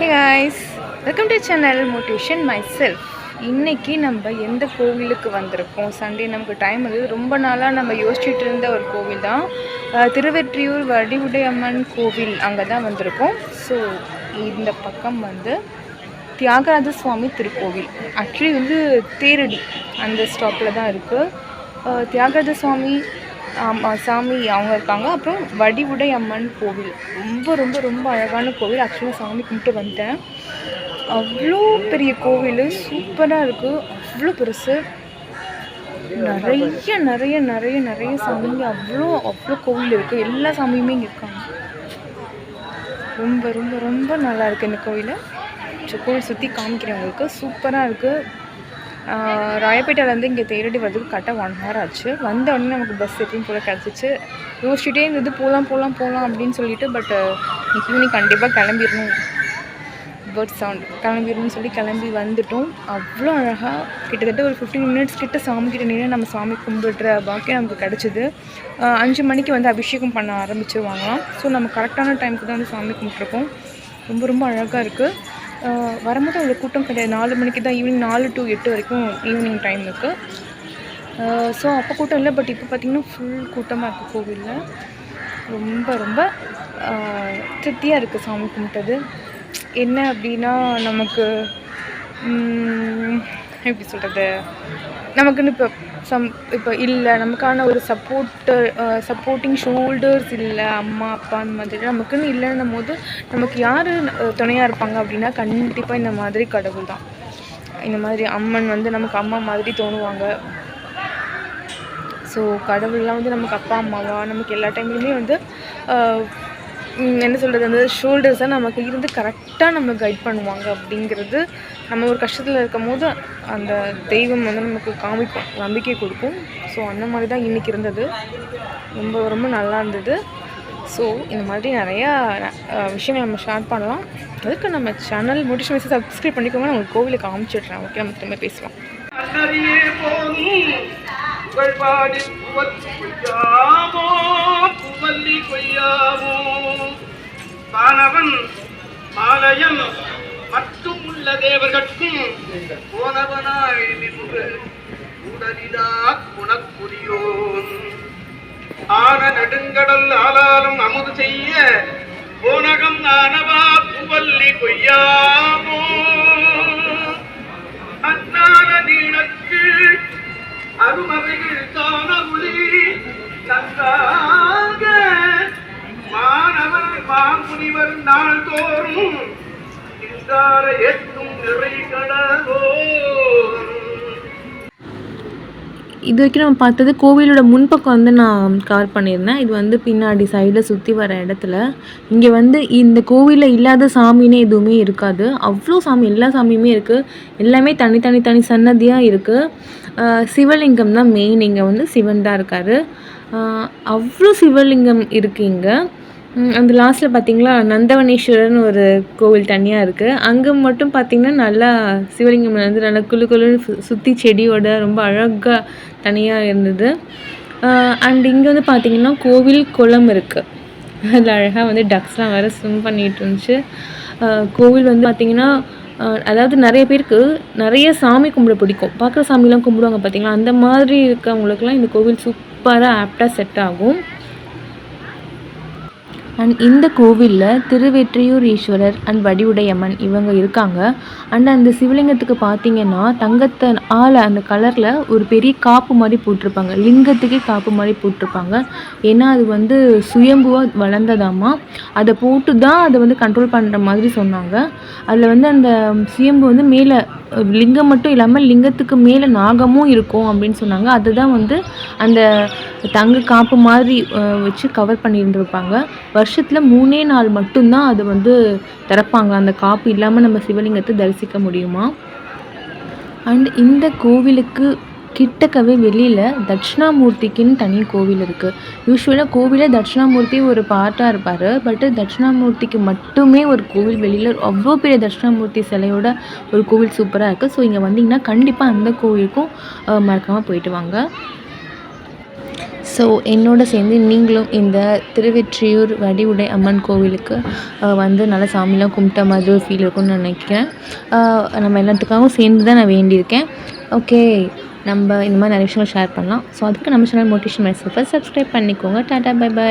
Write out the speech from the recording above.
Hey guys welcome to channel motivation my self இன்றைக்கி நம்ம எந்த கோவிலுக்கு வந்திருக்கோம்? சண்டே நமக்கு டைம் இருக்குது ரொம்ப நாளாக நம்ம யோசிச்சுட்டு இருந்த ஒரு கோவில் தான் திருவெற்றியூர் வடிவுடையம்மன் கோவில் அங்கே தான் வந்திருக்கோம். ஸோ இந்த பக்கம் வந்து தியாகராஜ சுவாமி திருக்கோவில். ஆக்சுவலி வந்து தேரடி அந்த ஸ்டாப்பில் தான் இருக்குது தியாகராஜ சுவாமி ஆமாம் சாமி அவங்க இருக்காங்க. அப்புறம் வடிவுடை அம்மன் கோவில். ரொம்ப ரொம்ப ரொம்ப அழகான கோவில். ஆக்சுவலாக சாமி கும்பிட்டு வந்துட்டேன். அவ்வளோ பெரிய கோவில். சூப்பராக இருக்குது அவ்வளோ பெருசு. நிறைய நிறைய நிறைய நிறைய சாமிங்க. அவ்வளோ அவ்வளோ கோவில் இருக்குது எல்லா சாமியுமே இங்கே இருக்காங்க. ரொம்ப ரொம்ப ரொம்ப நல்லா இருக்குது இந்த கோவிலை. கோவில் சுற்றி காமிக்கிறவங்களுக்கு சூப்பராக இருக்குது ராயப்பேட்டையிலேருந்து இங்கே தேரடி வரதுக்கு கரெக்டாக ஒன் ஹவர் ஆச்சு. வந்த உடனே நமக்கு பஸ் எப்பயும் போல் கிடச்சிச்சு. யோசிச்சுட்டே இருந்தது போகலாம் போகலாம் போகலாம் அப்படின்னு சொல்லிட்டு பட் இன்னைக்கு ஈவினிங் கண்டிப்பாக கிளம்பிடணும். பேர்ட் சவுண்ட் கிளம்பிடணும்னு சொல்லி கிளம்பி வந்துட்டோம். அவ்வளோ அழகாக கிட்டத்தட்ட ஒரு ஃபிஃப்டீன் மினிட்ஸ் கிட்ட சாமி கிட்ட நின்று நம்ம சாமி கும்பிடுற பாக்கியம் நமக்கு கிடச்சிது. அஞ்சு மணிக்கு வந்து அபிஷேகம் பண்ண ஆரம்பிச்சிருவாங்களாம். ஸோ நம்ம கரெக்டான டைமுக்கு தான் வந்து சாமி கும்பிட்ருக்கோம் ரொம்ப ரொம்ப அழகாக இருக்குது வரும்போது அவ்வளோ கூட்டம் கிடையாது. நாலு மணிக்கு தான் ஈவினிங் நாலு டு எட்டு வரைக்கும் ஈவினிங் டைம் இருக்குது ஸோ அப்போ கூட்டம் இல்லை பட் இப்போ பார்த்திங்கன்னா ஃபுல் கூட்டமாக இருக்குது கோவிலில். ரொம்ப ரொம்ப திருப்தியாக இருக்குது சாமி கும்பிட்டது. என்ன அப்படின்னா நமக்கு எப்படி சொல்கிறது நமக்குன்னு இப்போ சம் இப்போ இல்லை நமக்கான ஒரு சப்போர்ட்டு சப்போர்ட்டிங் ஷோல்டர்ஸ் இல்லை அம்மா அப்பா அந்த மாதிரி நமக்குன்னு இல்லைன்னும் போது நமக்கு யார் துணையாக இருப்பாங்க அப்படின்னா கண்டிப்பாக இந்த மாதிரி கடவுள் தான். இந்த மாதிரி அம்மன் வந்து நமக்கு அம்மா மாதிரி தோணுவாங்க. ஸோ கடவுள்லாம் வந்து நமக்கு அப்பா அம்மாவா? நமக்கு எல்லா டைம்லையுமே வந்து என்ன சொல்கிறது அந்த ஷோல்டர்ஸாக நமக்கு இருந்து கரெக்டாக நம்ம கைட் பண்ணுவாங்க அப்படிங்கிறது நம்ம ஒரு கஷ்டத்தில் இருக்கும் போது அந்த தெய்வம் வந்து நமக்கு காமிக்கும் நம்பிக்கை கொடுக்கும். ஸோ அந்த மாதிரி தான் இன்றைக்கி இருந்தது. ரொம்ப ரொம்ப நல்லா இருந்தது. ஸோ இந்த மாதிரி நிறையா விஷயங்கள் நம்ம ஷேர் பண்ணலாம். அதுக்கு நம்ம சேனல் மோட்டிவேஷன் மெசேஜ் சப்ஸ்கிரைப் பண்ணிக்கோங்க. நான் உங்களுக்கு கோவிலுக்கு காமிச்சிடுறேன் ஓகே நம்ம திரும்ப பேசலாம் அன்னறியே போதும் மற்றும் உள்ள தேவர்கட்கும் போனவனாய் நின்று உடலிடா குணக்குடியோன். ஆன நெடுங்கடல் ஆலாலும் அமுது செய்ய போனகம் ஆனவா புவல்லி கொய்யா. எட்டும் நிறை கடலோ இது வரைக்கும் நம்ம பார்த்தது கோவிலோட முன்பக்கம் வந்து நான் கவர் பண்ணியிருந்தேன். இது வந்து பின்னாடி சைடில் சுற்றி வர இடத்துல. இங்கே வந்து இந்த கோவிலில் இல்லாத சாமினே எதுவுமே இருக்காது. அவ்வளோ சாமி எல்லா சாமியுமே இருக்குது எல்லாமே தனி தனி தனி சன்னதியாக இருக்குது சிவலிங்கம் தான் மெயின் இங்கே வந்து சிவன் தான் இருக்கார். அவ்வளோ சிவலிங்கம் இருக்குது இங்கே. அந்த லாஸ்ட்டில் பார்த்தீங்களா நந்தவனேஸ்வரர்னு ஒரு கோவில் தனியாக இருக்குது அங்கே மட்டும் பார்த்திங்கன்னா நல்லா சிவலிங்கம் வந்து நல்லா குழு குளுன்னு சுற்றி செடியோட ரொம்ப அழகாக தனியாக இருந்தது. அண்ட் இங்கே வந்து பார்த்திங்கன்னா கோவில் குளம் இருக்குது அதில் அழகாக வந்து டக்ஸ்லாம் வேறு ஸ்விம் பண்ணிட்டு இருந்துச்சு. கோவில் வந்து பார்த்திங்கன்னா அதாவது நிறைய பேருக்கு நிறைய சாமி கும்பிட பிடிக்கும். பார்க்குற சாமிலாம் கும்பிடுவாங்க பார்த்திங்களா அந்த மாதிரி இருக்கவங்களுக்குலாம் இந்த கோவில் சூப்பராக ஆப்டாக செட் ஆகும். அண்ட் இந்த கோவிலில் திருவெற்றியூர் ஈஸ்வரர் அண்ட் வடிவுடையம்மன் இவங்க இருக்காங்க. அண்ட் அந்த சிவலிங்கத்துக்கு பார்த்தீங்கன்னா தங்கத்தை ஆளை அந்த கலரில் ஒரு பெரிய காப்பு மாதிரி போட்டிருப்பாங்க. லிங்கத்துக்கே காப்பு மாதிரி போட்டிருப்பாங்க. ஏன்னா அது வந்து சுயம்புவாக வளர்ந்ததாமா அதை போட்டு தான் அதை வந்து கண்ட்ரோல் பண்ணுற மாதிரி சொன்னாங்க. அதில் வந்து அந்த சுயம்பு வந்து மேலே லிங்கம் மட்டும் இல்லாமல் லிங்கத்துக்கு மேலே நாகமும் இருக்கும் அப்படின்னு சொன்னாங்க. அதுதான் வந்து அந்த தங்க காப்பு மாதிரி வச்சு கவர் பண்ணியிருந்துருப்பாங்க. வருஷத்தில் மூணே நாள் மட்டும்தான் அது வந்து திறப்பாங்க. அந்த காப்பு இல்லாமல் நம்ம சிவலிங்கத்தை தரிசிக்க முடியுமா? அண்ட் இந்த கோவிலுக்கு கிட்டக்கவே வெளியில் தட்சிணாமூர்த்திக்குன்னு தனி கோவில் இருக்குது யூஸ்வலாக கோவிலில் தட்சிணாமூர்த்தி ஒரு பார்ட்டாக இருப்பார். பட் தட்சிணாமூர்த்திக்கு மட்டுமே ஒரு கோவில் வெளியில் அவ்வளோ பெரிய தட்சிணாமூர்த்தி சிலையோட ஒரு கோவில் சூப்பராக இருக்குது ஸோ இங்கே வந்தீங்கன்னா கண்டிப்பாக அந்த கோவிலுக்கும் மறக்காமல் போயிட்டு வாங்க. ஸோ என்னோட சேர்ந்து நீங்களும் இந்த திருவெற்றியூர் வடிவுடை அம்மன் கோவிலுக்கு வந்து நல்லா சாமிலாம் கும்பிட்ட மாதிரி ஒரு ஃபீல் இருக்கும்னு நினைக்கிறேன். நம்ம எல்லாத்துக்காகவும் சேர்ந்து தான் நான் வேண்டியிருக்கேன். ஓகே நம்ம இந்த மாதிரி நிறைய விஷயங்கள் ஷேர் பண்ணலாம். ஸோ அதுக்கு நம்ம சேனல் மோட்டிவேஷன் மைசெல்ஃபை சப்ஸ்கிரைப் பண்ணிக்கோங்க. Tata bye by